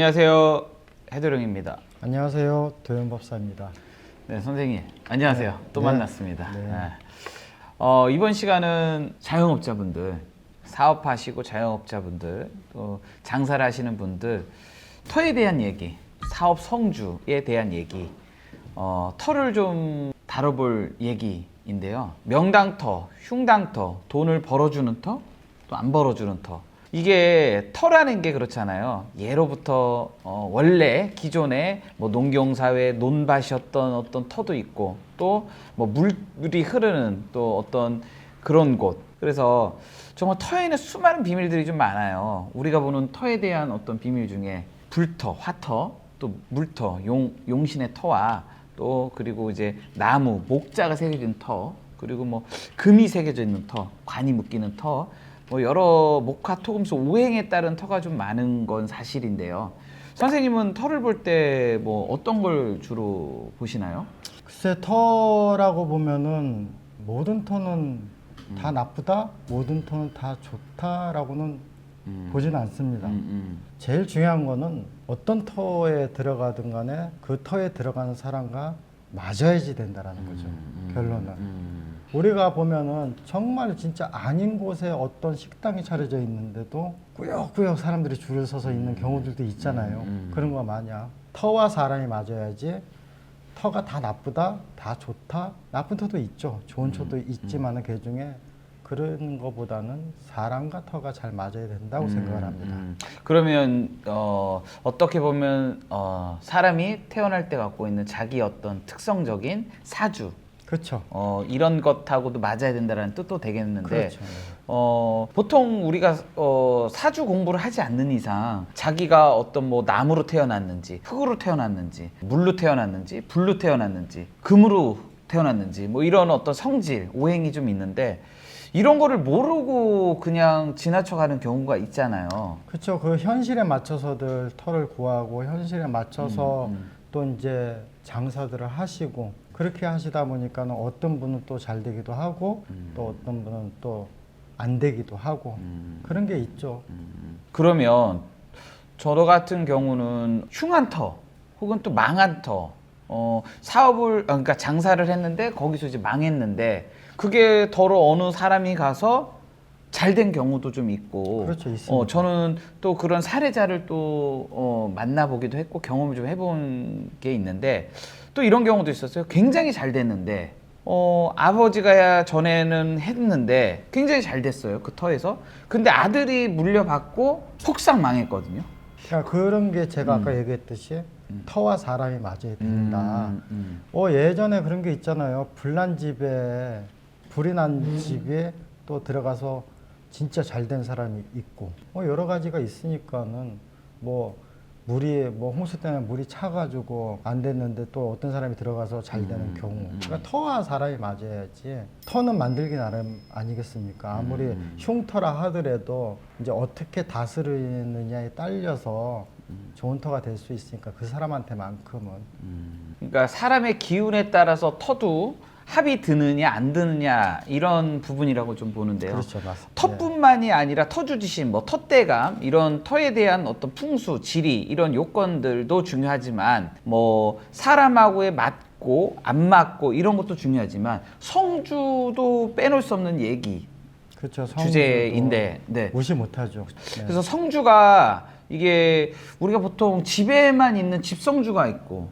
안녕하세요. 해도령입니다. 안녕하세요. 도현 법사입니다. 네, 선생님. 안녕하세요. 또 네. 만났습니다. 네. 네. 어, 이번 시간은 자영업자분들, 사업하시고 자영업자분들, 또 장사를 하시는 분들, 터에 대한 얘기, 사업 성주에 대한 얘기, 어, 터를 좀 다뤄볼 얘기인데요. 명당터, 흉당터, 돈을 벌어주는 터, 또 안 벌어주는 터. 이게 터라는 게 그렇잖아요. 예로부터 어, 원래 기존에 뭐 농경 사회 논밭이었던 어떤 터도 있고 또 뭐 물이 흐르는 또 어떤 그런 곳. 그래서 정말 터에는 수많은 비밀들이 좀 많아요. 우리가 보는 터에 대한 어떤 비밀 중에 불터, 화터, 또 물터, 용, 용신의 터와 또 그리고 이제 나무, 목자가 새겨진 터, 그리고 뭐 금이 새겨져 있는 터, 관이 묶이는 터, 뭐 여러 목화 토금수 오행에 따른 터가 좀 많은 건 사실인데요. 선생님은 터를 볼 때 뭐 어떤 걸 주로 보시나요? 글쎄 터라고 보면은 모든 터는 다 나쁘다, 모든 터는 다 좋다라고는 보지는 않습니다. 음, 제일 중요한 거는 어떤 터에 들어가든 간에 그 터에 들어가는 사람과 맞아야지 된다라는 거죠. 결론은. 음, 우리가 보면은 정말 진짜 아닌 곳에 어떤 식당이 차려져 있는데도 꾸역꾸역 사람들이 줄을 서서 있는 경우들도 있잖아요. 음. 그런 거 마냥 터와 사람이 맞아야지 터가 다 나쁘다, 다 좋다, 나쁜 터도 있죠. 좋은 터도 있지만은 그 중에 그런 거보다는 사람과 터가 잘 맞아야 된다고 생각을 합니다. 음. 그러면 어, 어떻게 보면 어, 사람이 태어날 때 갖고 있는 자기 어떤 특성적인 사주 그렇죠. 어, 이런 것하고도 맞아야 된다는 뜻도 되겠는데 그렇죠. 어, 보통 우리가 어, 사주 공부를 하지 않는 이상 자기가 어떤 뭐 나무로 태어났는지 흙으로 태어났는지 물로 태어났는지 불로 태어났는지 금으로 태어났는지 뭐 이런 어떤 성질 오행이 좀 있는데 이런 거를 모르고 그냥 지나쳐가는 경우가 있잖아요. 그렇죠. 그 현실에 맞춰서들 털을 구하고 현실에 맞춰서 음, 음. 또 이제 장사들을 하시고 그렇게 하시다 보니까는 어떤 분은 또 잘 되기도 하고 또 어떤 분은 또 안 되기도 하고 음. 그런 게 있죠. 그러면 저 같은 경우는 흉한 터 혹은 또 망한 터 어, 사업을 아, 그러니까 장사를 했는데 거기서 이제 망했는데 그게 더러 어느 사람이 가서 잘 된 경우도 좀 있고 그렇죠. 어, 저는 또 그런 사례자를 또 어, 만나보기도 했고 경험을 좀 해본 게 있는데 또 이런 경우도 있었어요 굉장히 잘 됐는데 어, 아버지가 전에는 했는데 굉장히 잘 됐어요 그 터에서 근데 아들이 물려받고 폭삭 망했거든요 그러니까 그런 게 제가 아까 얘기했듯이 터와 사람이 맞아야 된다. 음, 음. 어 예전에 그런 게 있잖아요. 불난 집에 불이 난 집에 또 들어가서 진짜 잘 된 사람이 있고 뭐 여러 가지가 있으니까는 뭐 물이 뭐 홍수 때문에 물이 차가지고 안 됐는데 또 어떤 사람이 들어가서 잘 되는 경우. 그러니까 터와 사람이 맞아야지 터는 만들기 나름 아니겠습니까? 아무리 흉터라 하더라도 이제 어떻게 다스리느냐에 딸려서 좋은 터가 될 수 있으니까 그 사람한테만큼은. 그러니까 사람의 기운에 따라서 터도 합이 드느냐 안 드느냐 이런 부분이라고 좀 보는데요. 그렇죠 맞습니다. 터뿐만이 아니라 터주지신, 뭐 터대감 이런 터에 대한 어떤 풍수, 지리 이런 요건들도 중요하지만 뭐 사람하고의 맞고 안 맞고 이런 것도 중요하지만 성주도 빼놓을 수 없는 얘기 그렇죠 주제인데, 네. 무시 못하죠. 네. 그래서 성주가 이게 우리가 보통 집에만 있는 집성주가 있고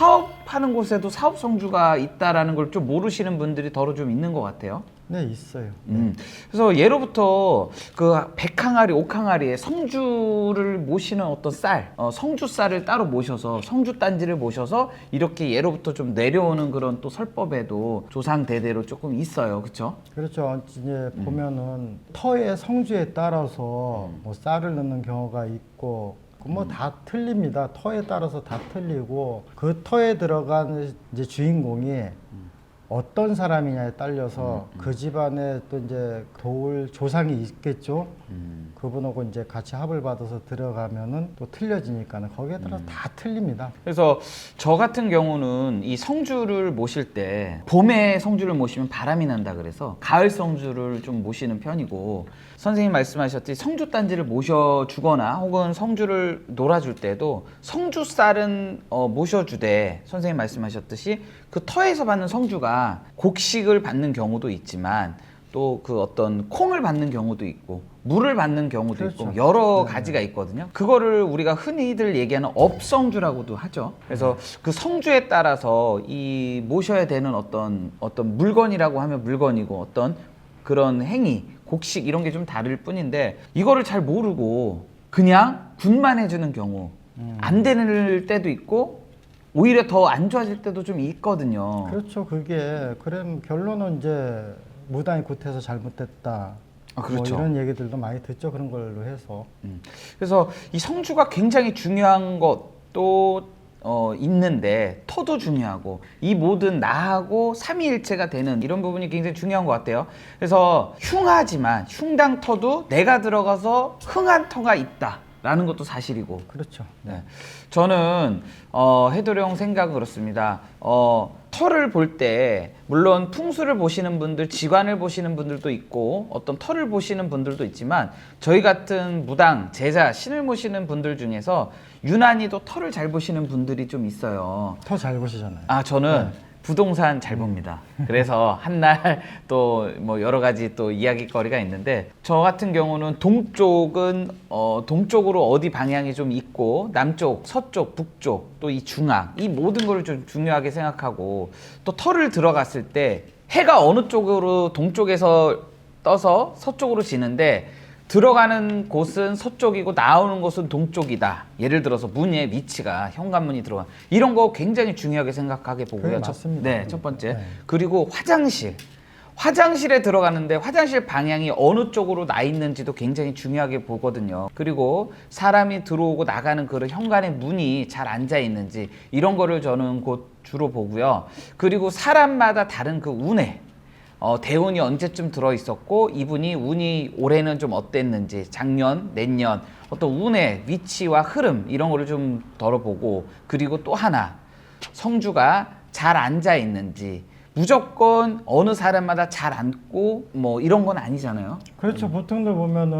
사업하는 곳에도 사업 성주가 있다라는 걸 좀 모르시는 분들이 더러 좀 있는 것 같아요. 네 있어요. 음. 그래서 예로부터 그 백항아리, 옥항아리에 성주를 모시는 어떤 쌀, 어, 성주 쌀을 따로 모셔서 성주 단지를 모셔서 이렇게 예로부터 좀 내려오는 그런 또 설법에도 조상 대대로 조금 있어요, 그렇죠? 그렇죠. 이제 음. 보면은 터의 성주에 따라서 뭐 쌀을 넣는 경우가 있고 음. 뭐 다 틀립니다. 터에 따라서 다 틀리고 그 터에 들어간 이제 주인공이 어떤 사람이냐에 딸려서 음, 그 집안에 또 이제 도울 조상이 있겠죠. 음. 그분하고 이제 같이 합을 받아서 들어가면은 또 틀려지니까는 거기에 따라 음. 다 틀립니다. 그래서 저 같은 경우는 이 성주를 모실 때 봄에 성주를 모시면 바람이 난다 그래서 가을 성주를 좀 모시는 편이고 선생님 말씀하셨듯이 성주 단지를 모셔주거나 혹은 성주를 놀아줄 때도 성주 쌀은 어, 모셔주되 선생님 말씀하셨듯이 그 터에서 받는 성주가 곡식을 받는 경우도 있지만 또 그 어떤 콩을 받는 경우도 있고 물을 받는 경우도 있고 그렇죠. 여러 네. 가지가 있거든요. 그거를 우리가 흔히들 얘기하는 업성주라고도 하죠. 그래서 그 성주에 따라서 이 모셔야 되는 어떤 어떤 물건이라고 하면 물건이고 어떤 그런 행위, 곡식 이런 게 좀 다를 뿐인데 이거를 잘 모르고 그냥 군만 해주는 경우 안 되는 때도 있고 오히려 더 안 좋아질 때도 좀 있거든요. 그렇죠. 그게 그럼 결론은 이제 무당이 굿해서 잘못됐다. 아, 그렇죠. 뭐 이런 얘기들도 많이 듣죠. 그런 걸로 해서. 음. 그래서 이 성주가 굉장히 중요한 것도 어, 있는데 터도 중요하고 이 모든 나하고 삼위일체가 되는 이런 부분이 굉장히 중요한 것 같아요. 그래서 흉하지만 흉당 터도 내가 들어가서 흥한 터가 있다 라는 것도 사실이고 그렇죠. 네. 저는 어, 해도령 생각은 그렇습니다. 어, 터를 볼때 물론 풍수를 보시는 분들, 지관을 보시는 분들도 있고 어떤 터를 보시는 분들도 있지만 저희 같은 무당, 제자, 신을 모시는 분들 중에서 유난히도 터를 잘 보시는 분들이 좀 있어요. 더 잘 보시잖아요. 아 저는 부동산 잘 봅니다. 그래서 한날 또 뭐 여러 가지 또 이야기거리가 있는데 저 같은 경우는 동쪽은 어 동쪽으로 어디 방향이 좀 있고 남쪽, 서쪽, 북쪽 또 이 중앙 이 모든 거를 좀 중요하게 생각하고 또 터를 들어갔을 때 해가 어느 쪽으로 동쪽에서 떠서 서쪽으로 지는데 들어가는 곳은 서쪽이고 나오는 곳은 동쪽이다. 예를 들어서 문의 위치가 현관문이 들어가 이런 거 굉장히 중요하게 생각하게 보고요. 그게 첫- 맞습니다. 네, 첫 번째. 네. 그리고 화장실. 화장실에 들어가는데 화장실 방향이 어느 쪽으로 나 있는지도 굉장히 중요하게 보거든요. 그리고 사람이 들어오고 나가는 그런 현관의 문이 잘 앉아 있는지 이런 거를 저는 곧 주로 보고요. 그리고 사람마다 다른 그 운에 어, 대운이 언제쯤 들어 있었고 이분이 운이 올해는 좀 어땠는지 작년, 내년 어떤 운의 위치와 흐름 이런 거를 좀 덜어보고 그리고 또 하나 성주가 잘 앉아 있는지 무조건 어느 사람마다 잘 앉고 뭐 이런 건 아니잖아요. 그렇죠. 보통들 보면은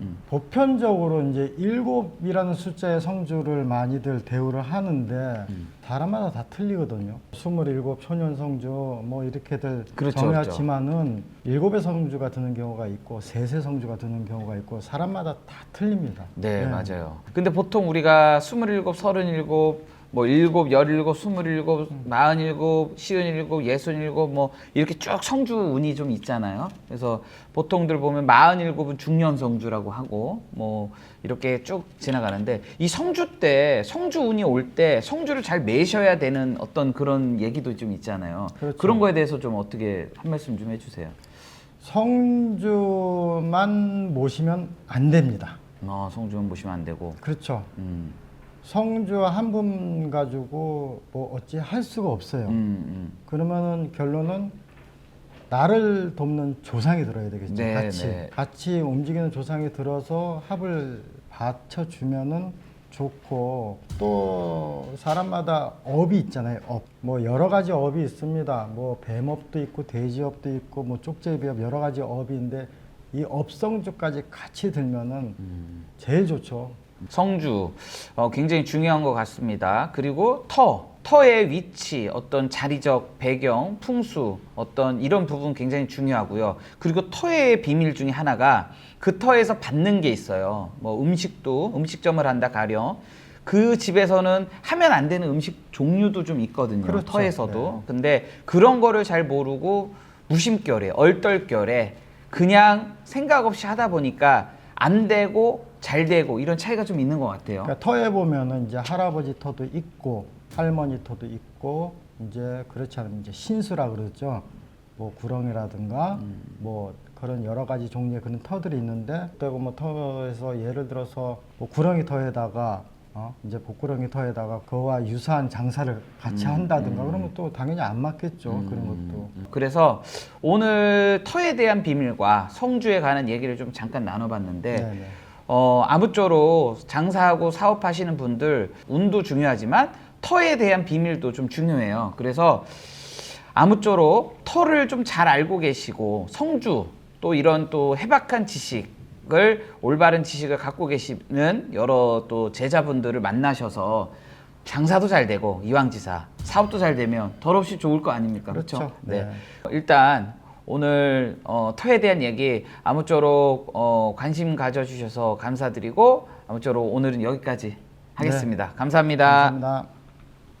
음. 보편적으로 이제 일곱이라는 숫자의 성주를 많이들 대우를 하는데 음. 사람마다 다 틀리거든요. 스물일곱 소년 성주 뭐 이렇게들 그렇죠, 정해지만은 일곱의 성주가 드는 경우가 있고 셋의 성주가 드는 경우가 있고 사람마다 다 틀립니다. 네, 맞아요. 근데 보통 우리가 스물일곱, 서른일곱, 뭐 일곱, 열일곱, 스물일곱, 마흔일곱, 시흔일곱, 예순일곱 뭐 이렇게 쭉 성주 운이 좀 있잖아요. 그래서 보통들 보면 마흔일곱은 중년 성주라고 하고 뭐 이렇게 쭉 지나가는데 이 성주 때 성주 운이 올 때 성주를 잘 매셔야 되는 어떤 그런 얘기도 좀 있잖아요. 그렇죠. 그런 거에 대해서 좀 어떻게 한 말씀 좀 해주세요. 성주만 모시면 안 됩니다. 어, 성주는 보시면 안 되고. 그렇죠. 음, 성주 한 분 가지고 뭐 어찌 할 수가 없어요. 음, 음. 그러면은 결론은 나를 돕는 조상이 들어야 되겠죠. 네, 같이 네. 같이 움직이는 조상이 들어서 합을 받쳐 주면은 좋고 또 사람마다 업이 있잖아요. 업. 뭐 여러 가지 업이 있습니다. 뭐 뱀업도 있고 돼지업도 있고 뭐 쪽제비업 여러 가지 업인데 이 업성주까지 같이 들면은 음. 제일 좋죠. 성주 어, 굉장히 중요한 것 같습니다. 그리고 터 터의 위치, 어떤 자리적 배경, 풍수, 어떤 이런 부분 굉장히 중요하고요. 그리고 터의 비밀 중에 하나가 그 터에서 받는 게 있어요. 뭐 음식도 음식점을 한다 가령 그 집에서는 하면 안 되는 음식 종류도 좀 있거든요. 그렇죠. 터에서도. 네. 근데 그런 거를 잘 모르고 무심결에 얼떨결에 그냥 생각 없이 하다 보니까 안 되고 잘 되고 이런 차이가 좀 있는 것 같아요. 그러니까 터에 보면은 이제 할아버지 터도 있고 할머니 터도 있고 이제 그렇지 않으면 이제 신수라 그러죠. 뭐 구렁이라든가 음. 뭐 그런 여러 가지 종류의 그런 터들이 있는데 그리고 뭐 터에서 예를 들어서 뭐 구렁이 터에다가 어? 이제 복구렁이 터에다가 그와 유사한 장사를 같이 음, 한다든가 그러면 또 당연히 안 맞겠죠 그런 것도 그래서 오늘 터에 대한 비밀과 성주에 관한 얘기를 좀 잠깐 나눠봤는데 네네. 어, 아무쪼록 장사하고 사업하시는 분들 운도 중요하지만 터에 대한 비밀도 좀 중요해요. 그래서 아무쪼록 터를 좀 잘 알고 계시고 성주 또 이런 또 해박한 지식 을 올바른 지식을 갖고 계시는 여러 또 제자분들을 만나셔서 장사도 잘 되고 이왕지사 사업도 잘 되면 더없이 좋을 거 아닙니까? 그렇죠. 그렇죠? 네. 일단 오늘 어, 터에 대한 얘기 아무쪼록 어, 관심 가져주셔서 감사드리고 아무쪼록 오늘은 여기까지 하겠습니다. 감사합니다. 감사합니다.